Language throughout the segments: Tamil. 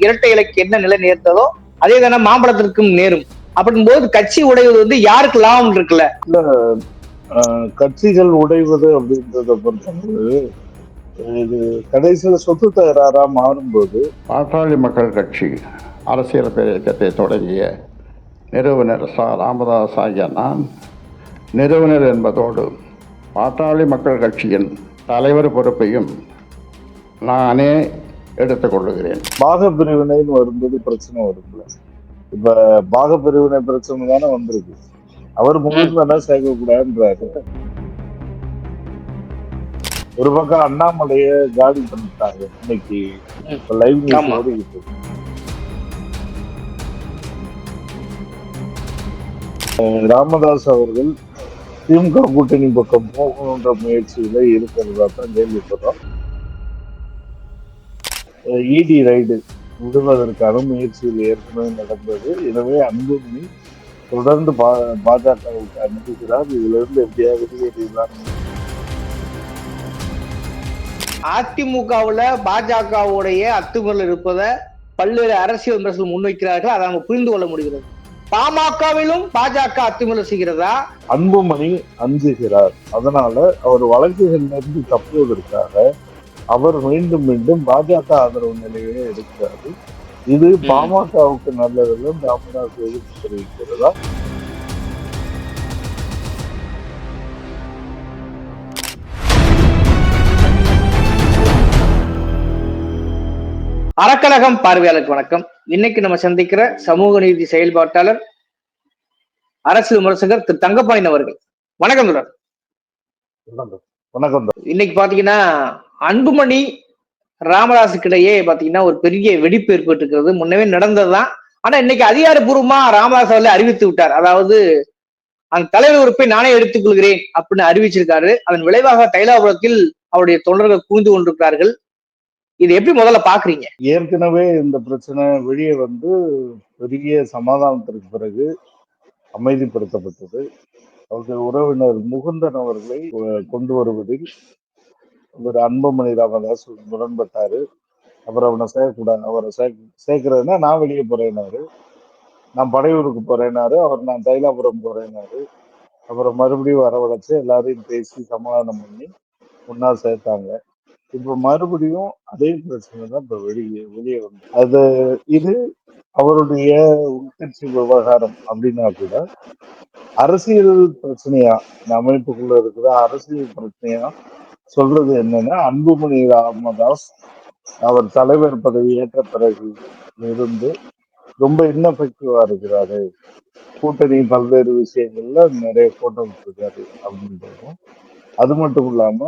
இரட்டை இலைக்கு என்ன நிலை நேர்ந்ததோ அதே தானே மாம்பழத்திற்கும் நேரும். அப்படிங்கும்போது கட்சி உடைவது வந்து யாருக்கு லாபம் இருக்குல்ல? கட்சிகள் உடைவது அப்படின்றத பொறுத்தவரை இது கடைசியில சொத்து தகராறா மாறும்போது பாட்டாளி மக்கள் கட்சி அரசியல் இயக்கத்தை தொடங்கிய நிறுவனர் ச. ராமதாஸ் ஆகிய நான் நிறுவனர் என்பதோடு பாட்டாளி மக்கள் கட்சியின் தலைவர் பொறுப்பையும் நானே எடுத்துக்கொள்ளுகிறேன் பாக பிரிவினைன்னு வரும்போது பிரச்சனை வரும்ல. இப்ப பாக பிரிவினை பிரச்சனை தானே வந்திருக்கு. அவர் முழுமையா சேர்க்க கூடாதுன்றாரு ஒரு பக்கம் அண்ணாமலைய காலி பண்ணிட்டாங்க இன்னைக்கு. இப்ப லைவ் நியூஸ். ஓடிக்கிட்டு ராமதாஸ் அவர்கள் திமுக கூட்டணி பக்கம் போகணுன்ற முயற்சியில இருக்கிறதா தான் கேள்விப்படுறோம். இடி ரைடு விடுவதற்கான முயற்சியில் ஏற்கனவே நடந்தது. எனவே அன்புமணி தொடர்ந்து பா- பாஜகவுக்கு அனுப்புகிறார். இதுல இருந்து எப்படியாவது வெளியேறிடலாம் அதிமுகவுல பாஜகவுடைய அத்துமுறையில் இருப்பதை பல்வேறு அரசியல் விமர்சனம் முன்வைக்கிறார்கள். அதை நம்ம புரிந்து கொள்ள முடிகிறது. பாமகவிலும் பாஜக அத்துமுறை செய்கிறதா? அன்புமணி அஞ்சுகிறார். அதனால அவர் வழக்குகள்ல இருந்து தப்புவதற்காக அவர் மீண்டும் மீண்டும் பாஜக ஆதரவு நிலையை எடுக்கிறாரு இது பாமகவுக்கு நல்லதில்லை ராமதாஸ் எதிர்ப்பு தெரிவிக்கிறதா? அறக்கழகம் பார்வையாளருக்கு வணக்கம். இன்னைக்கு நம்ம சந்திக்கிற சமூக நீதி செயல்பாட்டாளர் அரசியல் விமர்சகர் திரு தங்கப்பாணின் அவர்கள். வணக்கம் தொடர் வணக்கம். இன்னைக்கு பாத்தீங்கன்னா அன்புமணி ராமதாஸுக்கிடையே பாத்தீங்கன்னா ஒரு பெரிய வெடிப்பு ஏற்பட்டு இருக்கிறது முன்னவே நடந்ததுதான். ஆனா இன்னைக்கு அதிகாரப்பூர்வமா ராமதாஸ் அவர்களை அறிவித்து விட்டார். அதாவது அந்த தலைவர் உறுப்பை நானே எடுத்துக் கொள்கிறேன் அப்படின்னு அறிவிச்சிருக்காரு. அதன் விளைவாக தைலாபுரத்தில் அவருடைய தொண்டர்கள் கூந்து கொண்டிருக்கிறார்கள். இது எப்படி முதல்ல பாக்குறீங்க? ஏற்கனவே இந்த பிரச்சனை வெளியே வந்து பெரிய சமாதானத்திற்கு பிறகு அமைதிப்படுத்தப்பட்டது. அவர்கள் உறவினர் முகுந்தன் அவர்களை கொண்டு வருவதில் ஒரு அன்புமணி ராமதாஸ் முரண்பட்டாரு. அப்புறம் அவனை சேர்க்கக்கூடாது அவரை சேர்க்க சேர்க்கறதுன்னா நான் வெளியே போறேனாரு நான் படையூருக்கு போறேனாரு அவர் நான் தைலாபுரம் போறேனாரு அப்புறம் மறுபடியும் வரவழைச்சு எல்லாரையும் பேசி சமாதானம் பண்ணி ஒன்னா சேர்த்தாங்க. இப்போ மறுபடியும் அதே பிரச்சனை தான் இப்போ வெளியே வெளியே வந்து. அது இது அவருடைய உள்கட்சி விவகாரம் அப்படின்னா கூட அரசியல் பிரச்சனையா? இந்த அமைப்புக்குள்ள இருக்கிற அரசியல் பிரச்சனையா? சொல்றது என்னன்னா அன்புமணி ராமதாஸ் அவர் தலைவர் பதவி ஏற்ற பிறகு இருந்து ரொம்ப இன்னஃபெக்டிவா இருக்கிறாரு. கூட்டணி பல்வேறு விஷயங்கள்ல நிறைய போட்டோ விட்டுருக்காரு அப்படின்றதும். அது மட்டும் இல்லாம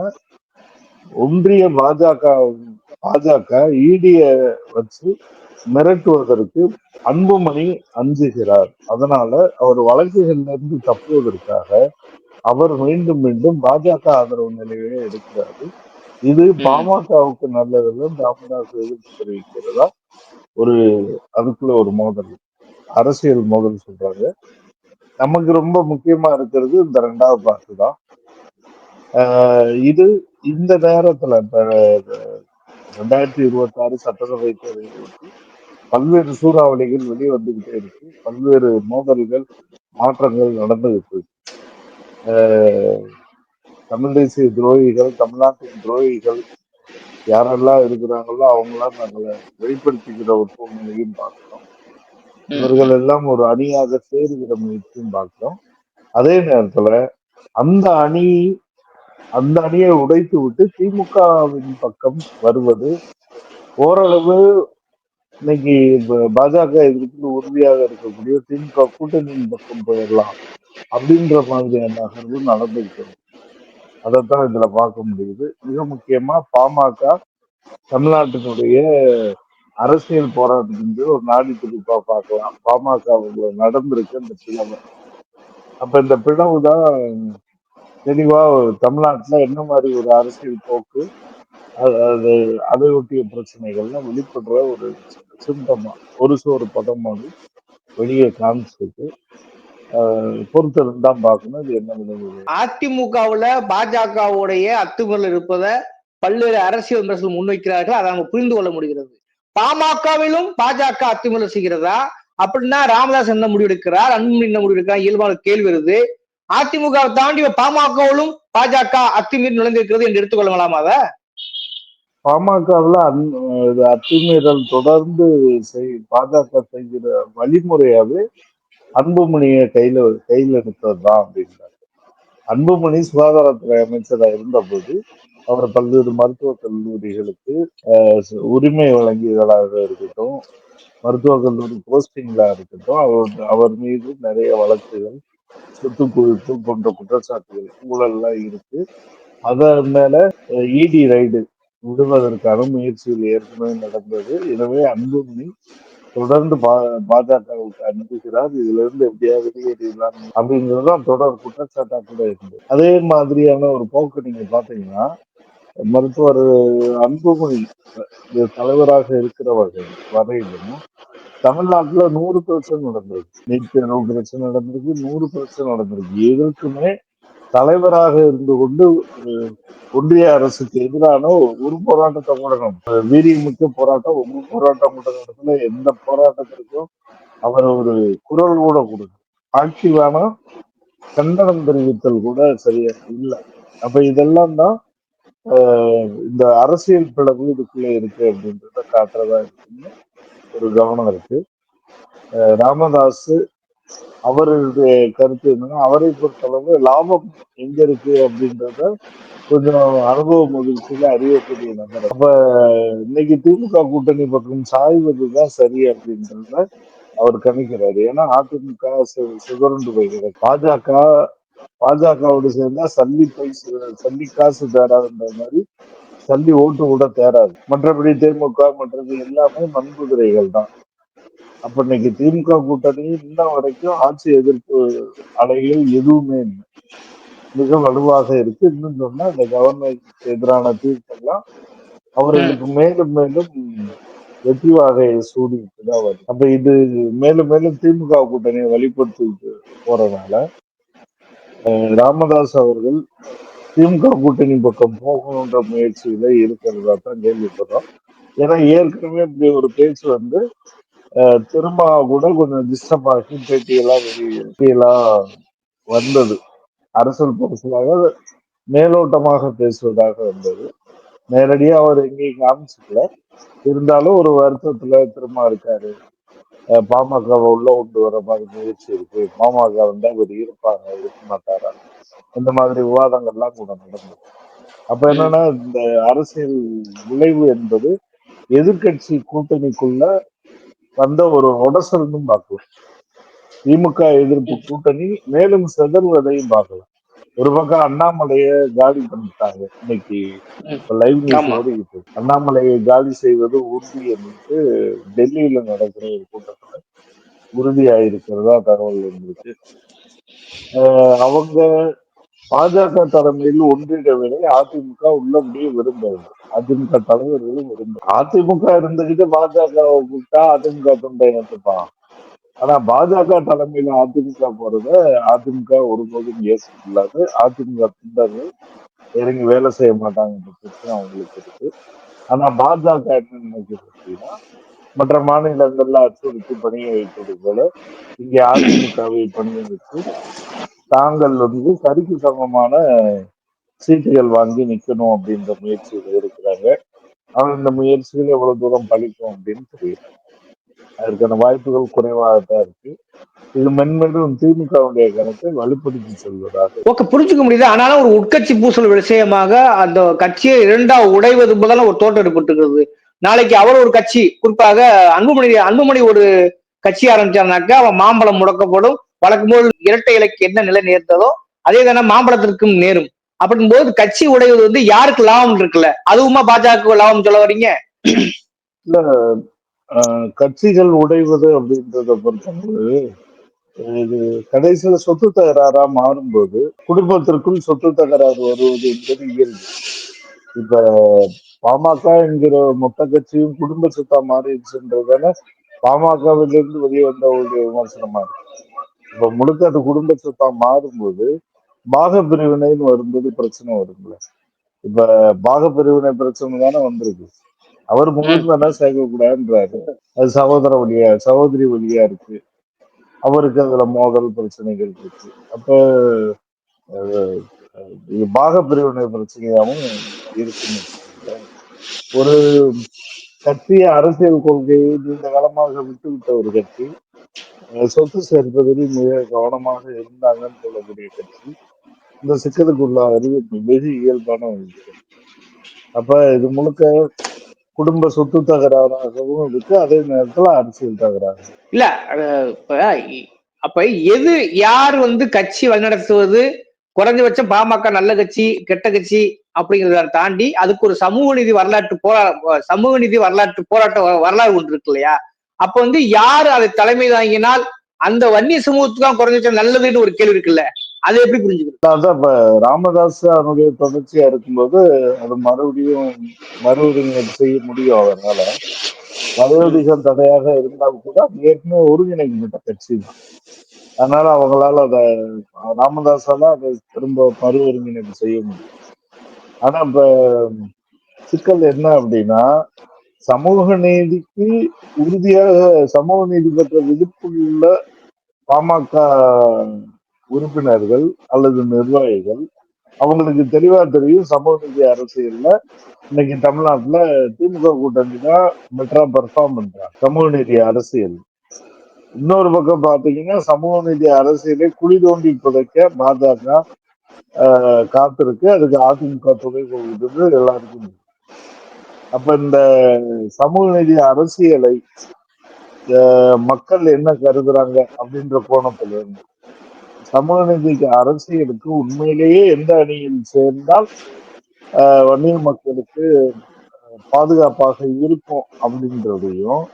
ஒன்றிய பாஜக பாஜக ஈடிய வச்சு மிரட்டுவதற்கு அன்புமணி அஞ்சுகிறார். அதனால அவர் வழக்குகள்ல இருந்து தப்புவதற்காக அவர் மீண்டும் மீண்டும் பாஜக ஆதரவு நிலையை எடுக்கிறாரு இது பாமகவுக்கு நல்லதில்லை ராமதாஸ் எதிர்ப்பு தெரிவிக்கிறதா? ஒரு அதுக்குள்ள ஒரு மோதல் அரசியல் மோதல் சொல்றாங்க. நமக்கு ரொம்ப முக்கியமா இருக்கிறது இந்த ரெண்டாவது பாட்டு தான். இது இந்த நேரத்துல இப்ப ரெண்டாயிரத்தி இருபத்தி ஆறு சட்டசபை தேர்தலை பல்வேறு சூறாவளிகள் வெளியே வந்துகிட்டே இருக்கு. பல்வேறு மோதல்கள் மாற்றங்கள் நடந்துகிட்டு இருக்கு. தமிழ் தேசிய துரோகிகள் தமிழ்நாட்டின் துரோகிகள் யாரெல்லாம் இருக்கிறாங்களோ அவங்களாம் நாங்களை வெளிப்படுத்திக்கிற ஒரு சூழ்நிலையும் பார்க்கிறோம். இவர்கள் எல்லாம் ஒரு அணியாக சேருகிற முயற்சியும் பார்க்கிறோம். அதே நேரத்துல அந்த அணி அந்த அணியை உடைத்து விட்டு திமுகவின் பக்கம் வருவது ஓரளவு இன்னைக்கு பாஜக எதிர்ப்பு உறுதியாக இருக்கக்கூடிய திமுக கூட்டணியின் பக்கம் போயிடலாம் அப்படின்ற மாதிரியான நகர்வு நடந்திருக்கிறது அதைத்தான் இதுல பார்க்க முடியுது. மிக முக்கியமா பாமக தமிழ்நாட்டினுடைய அரசியல் போராட்டத்தின் ஒரு நாடி துடிப்பா பார்க்கலாம். பாமக நடந்திருக்கு இந்த பிளவு. அப்ப இந்த பிளவு தான் தெளிவா தமிழ்நாட்டுல என்ன மாதிரி ஒரு அரசியல் போக்கு அது அது அதை ஒட்டிய பிரச்சனைகள்லாம் வெளிப்படுற ஒரு சிந்தமா ஒரு சோறு படம் மாதிரி வெளியே காமிச்சிருக்கு. பொறுத்திருந்தான் தான் பார்க்கணும் இது என்ன விளைவு அதிமுகவுல பாஜகவுடைய அத்துமுறையில் இருப்பதை பல்வேறு அரசியல் விமர்சனம் முன்வைக்கிறார்கள் அதை நம்ம புரிந்து கொள்ள முடிகிறது. பாமகவிலும் பாஜக அத்துமீறல் செய்கிறதா? அப்படின்னா ராமதாஸ் என்ன முடிவெடுக்கிறார்? அன்புமணி என்ன முடிவெடுக்கிறார்? இயல்பான கேள்வி வருது. அதிமுக தாண்டி பாமகவிலும் பாஜக அத்துமீறி நுழைந்திருக்கிறது என்று எடுத்துக்கொள்ளலாமா அதை? பாமகவில் அத்துமீறல் தொடர்ந்து செய் பாஜக செய்கிற வழிமுறையாவே அன்புமணியை கையில கையில் எடுத்தது தான் அப்படின்றாரு. அன்புமணி சுகாதாரத்துறை அமைச்சராக இருந்தபோது அவர் பல்வேறு மருத்துவக் கல்லூரிகளுக்கு உரிமை வழங்கியதாக இருக்கட்டும் மருத்துவக் கல்லூரி போஸ்டிங்களாக இருக்கட்டும் அவர் அவர் மீது நிறைய வழக்குகள் சொத்து குவிப்பு போன்ற குற்றச்சாட்டுகள் ஊழல்லாம் இருக்கு. அதன் மேல இடி ரைடு விடுவதற்கான முயற்சிகள் ஏற்கனவே நடந்தது. எனவே அன்புமணி தொடர்ந்து பா- பாஜகவுக்கு அனுப்புகிறார். இதுல இருந்து எப்படியாவது வெளியேறிடலாம் அப்படிங்கிறது தான் தொடர் குற்றச்சாட்டா கூட இருந்தது அதே மாதிரியான ஒரு போக்கு நீங்க பாத்தீங்கன்னா மருத்துவர் அன்புமணி தலைவராக இருக்கிற வகை வரையிலும் தமிழ்நாட்டுல நூறு பிரச்சனை நடந்திருக்கு. நீட் தேர்வு பிரச்சனை நடந்திருக்கு நூறு பிரச்சனை நடந்திருக்கு. எதற்குமே தலைவராக இருந்து கொண்டு ஒன்றிய அரசுக்கு எதிரான ஒரு போராட்டத்தை கூடணும் வீரியமிக்க போராட்டம் ஒரு போராட்டம் கூட எந்த போராட்டத்திற்கும் அவர் ஒரு குரல் கூட கொடுக்கும் ஆக்டிவான கண்டனம் தெரிவித்தல் கூட சரியா இல்லை. அப்ப இதெல்லாம் தான் இந்த அரசியல் பிளவு இதுக்குள்ள இருக்கு அப்படின்றத காட்டுறதா இருக்குன்னு ஒரு கவனம் இருக்கு. ராமதாஸ் அவருடைய கருத்து என்னன்னா அவரை பொறுத்தளவு லாபம் எங்க இருக்கு அப்படின்றத கொஞ்சம் அனுபவ மகிழ்ச்சியில அறியக்கூடிய நபர். அப்ப இன்னைக்கு திமுக கூட்டணி பக்கம் சாய்வதுதான் சரி அப்படின்றத அவர் கணிக்கிறாரு. ஏன்னா அதிமுக சுகருண்டு சுதறண்டு போய்கிறது. பாஜக பாஜகவோடு சேர்ந்தா சல்லி பைசு சல்லி காசு தேராதுன்ற மாதிரி சல்லி ஓட்டு கூட தேராது. மற்றபடி திமுக மற்றது எல்லாமே மண்குதிரைகள் தான். அப்ப இன்னைக்கு திமுக கூட்டணி இன்ன வரைக்கும் ஆட்சி எதிர்ப்பு அலைகள் எதுவுமே இல்லை. மிக வலுவாக இருக்கு. இன்னும் சொன்னா இந்த கவர்மெண்ட் எதிரான தீர்ப்பெல்லாம் அவர்களுக்கு மேலும் மேலும் வெற்றி வாகையை சூடிட்டு தான் வரும் அப்ப இது மேலும் மேலும் திமுக கூட்டணியை வழிபடுத்திட்டு போறதுனால ராமதாஸ் அவர்கள் திமுக கூட்டணி பக்கம் போகணுன்ற முயற்சியில இருக்கிறதா தான் கேள்விப்படுறோம். ஏன்னா ஏற்கனவே இப்படி ஒரு பேச்சு வந்து திரும்ப கூட கொஞ்சம் டிஸ்டர்ப் ஆகி பேட்டியெல்லாம் வெளியெல்லாம் வந்தது. அரசியல் பரிசலாக மேலோட்டமாக பேசுவதாக வந்தது. நேரடியா அவர் எங்கேயும் காமிச்சுக்கல. இருந்தாலும் ஒரு வருத்தத்துல திரும்ப இருக்காரு. பாமகவை உள்ள கொண்டு வர மாதிரி முயற்சி இருக்கு. பாமக வந்து அவர் இருப்பாங்க இருக்க மாட்டாரா? இந்த மாதிரி விவாதங்கள்லாம் கூட நடந்தது. அப்ப என்னன்னா இந்த அரசியல் விளைவு என்பது எதிர்க்கட்சி கூட்டணிக்குள்ள வந்த ஒரு உடசல்னு பார்க்கலாம். திமுக எதிர்ப்பு கூட்டணி மேலும் செதறுவதையும் பார்க்கலாம். ஒரு பக்கம் அண்ணாமலையை காலி பண்ணிட்டாங்க. இன்னைக்கு லைவ் நியூஸ். ஓடிக்கிட்டு. அண்ணாமலையை காலி செய்வது உறுதி என்று டெல்லியில நடக்கிற ஒரு கூட்டத்துல உறுதியாயிருக்கிறதா தகவல் ஆஹ் அவங்க பாஜக தலைமையில் ஒன்றிடவில்லை அதிமுக உள்ளபடியே விரும்புறது அதிமுக தலைவர்களும் விரும்ப அதிமுக இருந்துகிட்டு பாஜக கூப்பிட்டா அதிமுக தொண்டை நினைச்சுப்பான் ஆனா பாஜக தலைமையில அதிமுக போறத அதிமுக ஒருபோதும் ஏற்றுக்கொள்ளாது அதிமுக தொண்டர்கள் இறங்கி வேலை செய்ய மாட்டாங்கன்ற பிரச்சனை அவங்களுக்கு இருக்கு. ஆனா பாஜக என்ன நினைக்கிறது அப்படின்னா மற்ற மாநிலங்கள்ல அச்சுறுத்தி பணிய வைப்பது போல இங்கே அதிமுகவை பணிய வச்சு தாங்கள் வந்து சரிக்கு சமமான சீட்டுகள் வாங்கி நிற்கணும் அப்படின்ற முயற்சியில் இருக்கிறாங்க. ஆனால் இந்த முயற்சிகள் எவ்வளவு தூரம் பலிக்கும் அப்படின்னு தெரியல. அதற்கான வாய்ப்புகள் குறைவாக தான் இருக்கு. இது மென்மேலும் திமுகவுடைய கணக்கை வலுப்படுத்தி செல்வதாக. ஓகே புரிஞ்சுக்க முடியுது. ஆனாலும் ஒரு உட்கட்சி பூசல் விஷயமாக அந்த கட்சியை இரண்டா உடைவது போல ஒரு தோட்டம் ஏற்பட்டுகிறது நாளைக்கு அவர் ஒரு கட்சி குறிப்பாக அன்புமணி அன்புமணி ஒரு கட்சி ஆரம்பிச்சாருனாக்கா அவன் மாம்பழம் முடக்கப்படும். வழக்கம் போல் இரட்டை இலைக்கு என்ன நிலை நேர்ந்ததோ அதே தானே மாம்பழத்திற்கும் நேரும். அப்படின் போது கட்சி உடைவது வந்து யாருக்கு லாபம் இருக்குல்ல? அதுவுமா பாஜக லாபம் சொல்ல வரீங்க இல்ல கட்சிகள் உடைவது அப்படின்றத பொறுத்தவரை இது கடைசியில சொத்து தகராறா மாறும்போது குடும்பத்திற்குள் சொத்து தகராறு வருவது என்பது இயல்பு. இப்ப பாமக என்கிற மொத்த கட்சியும் குடும்ப சொத்தா மாறிடுச்சுன்றதால பாமகவிலிருந்து வெளியே வந்த ஒரு விமர்சனமா இருக்கு. இப்ப முழுக்க அது குடும்ப சொத்தா மாறும்போது பாக பிரிவினைன்னு வரும்போது பிரச்சனை வரும்ல. இப்ப பாக பிரிவினை பிரச்சனை தானே வந்திருக்கு. அவர் முகுந்தனா சேர்க்கக்கூடாதுன்றாரு. அது சகோதர வழியா சகோதரி வழியா இருக்கு. அவருக்கு அதுல மோதல் பிரச்சனைகள் இருக்கு. அப்ப பாக பிரிவினை பிரச்சனையாவும் இருக்குன்னு. ஒரு கட்சிய அரசியல் கொள்கையை நீண்ட காலமாக விட்டுவிட்ட ஒரு கட்சி சொத்து சேர்ப்பதில் மிக கவனமாக இருந்தாங்கன்னு சொல்லக்கூடிய கட்சி. இந்த சிக்கலுக்குள்ளாவது வெகு இயல்பான விஷயம் அப்ப இது முழுக்க குடும்ப சொத்து தகராறாகவும் இருக்கு. அதே நேரத்துல அரசியல் தகராறு. இல்ல அப்ப எது யார் வந்து கட்சி வழிநடத்துவது? குறைஞ்சபட்சம் பாமக நல்ல கட்சி கெட்ட கட்சி அப்படிங்கிறத தாண்டி அதுக்கு ஒரு சமூக நீதி வரலாற்று போரா சமூக நீதி வரலாற்று போராட்ட வ- வரலாறு ஒன்று இருக்கு இல்லையா? அப்ப வந்து யார் அதை தலைமை தாங்கினால் அந்த வன்னிய சமூகத்துக்கு தான் குறைஞ்சபட்சம் நல்லதுன்னு ஒரு கேள்வி இருக்குல்ல? அதை எப்படி புரிஞ்சுக்கிறது? அதான் இப்ப ராமதாஸ் அவனுடைய தொடர்ச்சியா இருக்கும்போது அது மறுபடியும் மறு ஒருங்கிணைப்பு செய்ய முடியும் அவரால. மறுவடிகள் தடையாக இருந்தால் கூட அது ஏற்கனவே ஒருங்கிணைக்கப்பட்ட கட்சி தான். அதனால அவங்களால அதை ராமதாஸால அதை திரும்ப மறு ஒருங்கிணைப்பு செய்ய முடியும். ஆனா இப்ப சிக்கல் என்ன அப்படின்னா சமூக நீதிக்கு உறுதியாக சமூக நீதி பெற்ற விழிப்புள்ள பாமக உறுப்பினர்கள் அல்லது நிர்வாகிகள் அவங்களுக்கு தெளிவா தெரியும் சமூக நீதி அரசியல்ல இன்னைக்கு தமிழ்நாட்டுல திமுக கூட்டணி தான் பெட்டரா பெர்ஃபார்ம் பண்றாங்க. சமூக நீதி அரசியல். இன்னொரு பக்கம் பாத்தீங்கன்னா சமூக நீதி அரசியலை குழி தோண்டி புதைக்க பாஜக ஆஹ், காத்திருக்கு. அதுக்கு அதிமுக துணை கொடுக்குறது எல்லாருக்கும் அப்ப இந்த சமூக நீதி அரசியலை மக்கள் என்ன கருதுறாங்க அப்படின்ற கோணத்துல இருந்து சமூக அரசியலுக்கு உண்மையிலேயே எந்த அணியில் சேர்ந்தால் ஆஹ், வன்னிய மக்களுக்கு பாதுகாப்பாக இருக்கும் அப்படின்றதையும்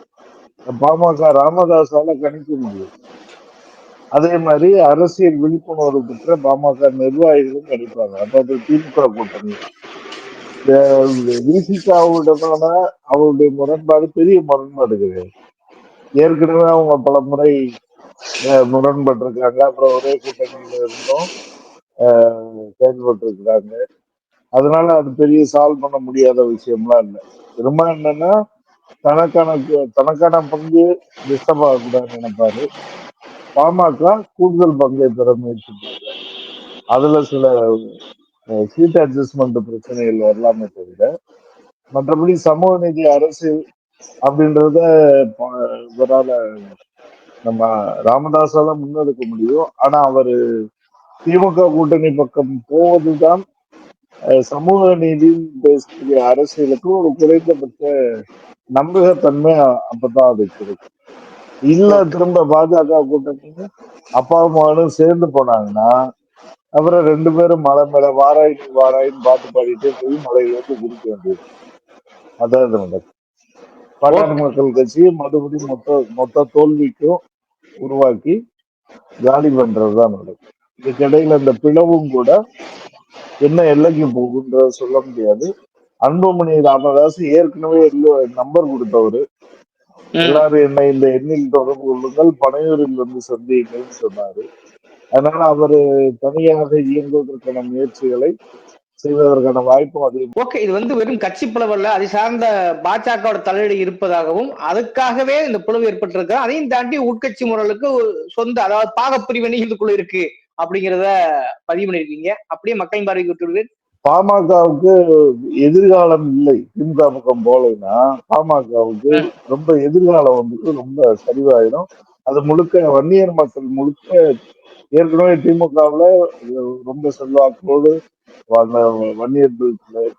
பாமக ராமதாஸால கணிக்க முடியும். அதே மாதிரி அரசியல் விழிப்புணர்வு பெற்ற பாமக நிர்வாகிகளும் கணிப்பாங்க அப்ப அது திமுக கூட்டணி. விசிகாவுடனான அவருடைய முரண்பாடு பெரிய முரண்பாடு கிடையாது ஏற்கனவே அவங்க பல முறை முரண்பட்டு முரண்பட்டிருக்காங்க. அப்புறம் ஒரே கூட்டணியில இருந்தும். செயல்பட்டு இருக்கிறாங்க அதனால அது பெரிய சால்வ் பண்ண முடியாத விஷயம்லாம் இல்லை. திரும்ப என்னன்னா தனக்கான தனக்கான பங்கு டிஸ்டர்ப் ஆகக்கூடாதுன்னு நினைப்பாரு. பாமக கூடுதல் பங்கை பெற முயற்சி அதுல சில சீட் அட்ஜஸ்ட்மெண்ட் பிரச்சனைகள் வரலாமே தவிர மற்றபடி சமூக நீதி அரசியல் அப்படின்றத ப- இவரால நம்ம ராமதாஸால முன்னெடுக்க முடியும் ஆனா அவரு திமுக கூட்டணி பக்கம் போவதுதான் சமூக நீதி பேசக்கூடிய அரசியலுக்கு ஒரு குறைந்தபட்ச நம்பகத்தன்மை அப்பதான் அது கிடைக்கும். இல்ல திரும்ப பாஜக கூட்டணி அப்பா மகனும் சேர்ந்து போனாங்கன்னா அப்புறம் ரெண்டு பேரும் மலை மேல வாராயின் வாராயின் பாட்டு பாடிட்டே போய் மலையிலிருந்து குடிக்க வேண்டியது. அதான் இது நடக்கும். பாட்டாளி மக்கள் கட்சி மறுபடியும் மொத்த மொத்த தோல்விக்கும் உருவாக்கி காலி பண்றதுதான் நடக்கும் இதுக்கிடையில இந்த பிளவும் கூட என்ன எல்லைக்கு போகுன்றத சொல்ல முடியாது. அன்புமணி ராமதாஸ் ஏற்கனவே நம்பர் கொடுத்தவரு. எல்லாரும் என்ன இந்த எண்ணில் தொடர்பு கொள்ளுங்கள் பனையூரில் வந்து சந்தியுங்கள்னு சொன்னாரு. அதனால அவரு தனியாக இயங்குவதற்கான முயற்சிகளை செய்வதற்கான வாய்ப்பும் அதிகம். ஓகே இது வந்து வெறும் கட்சி பிளவல்ல அது சார்ந்த பாஜகவோட தலையீடு இருப்பதாகவும் அதுக்காகவே இந்த பிளவு ஏற்பட்டிருக்கு அதையும் தாண்டி உட்கட்சி ஒரு சொந்த அதாவது பாகப்பிரிவினை இதுக்குள்ள இருக்கு அப்படிங்கிறத பதிவு பண்ணிருக்கீங்க அப்படியே மக்களின் பார்வைக்கு விட்டுருவேன் பாமகவுக்கு எதிர்காலம் இல்லை. திமுக பக்கம் போலைன்னா பாமகவுக்கு ரொம்ப எதிர்காலம் வந்துட்டு ரொம்ப சரிவாயிடும். அது முழுக்க வன்னியர் மக்கள் முழுக்க ஏற்கனவே திமுகவுல ரொம்ப செல்வாக்கோடு வாழ்ந்த வன்னியர்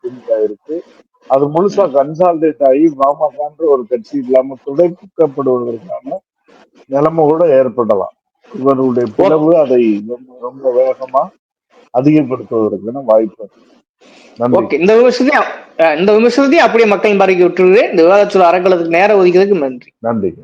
திமுக இருக்கு. அது முழுசா கன்சால்டேட் ஆகி பாமகன்ற ஒரு கட்சி இல்லாம துடைக்கப்படுவதற்கான நிலைமை கூட ஏற்படலாம். இவருடைய பிளவு அதை ரொம்ப ரொம்ப வேகமா அதிகப்படுத்துவதற்கான வாய்ப்பு. நன்றி. ஓகே இந்த விமர்சனத்தையும் இந்த விமர்சனத்தையும் அப்படியே மக்களின் பார்வைக்கு விட்டுருவேன் இந்த விவாதச்சொல் அறக்கலத்துக்கு நேரம் ஒதுக்கிறதுக்கு நன்றி. நன்றிங்க.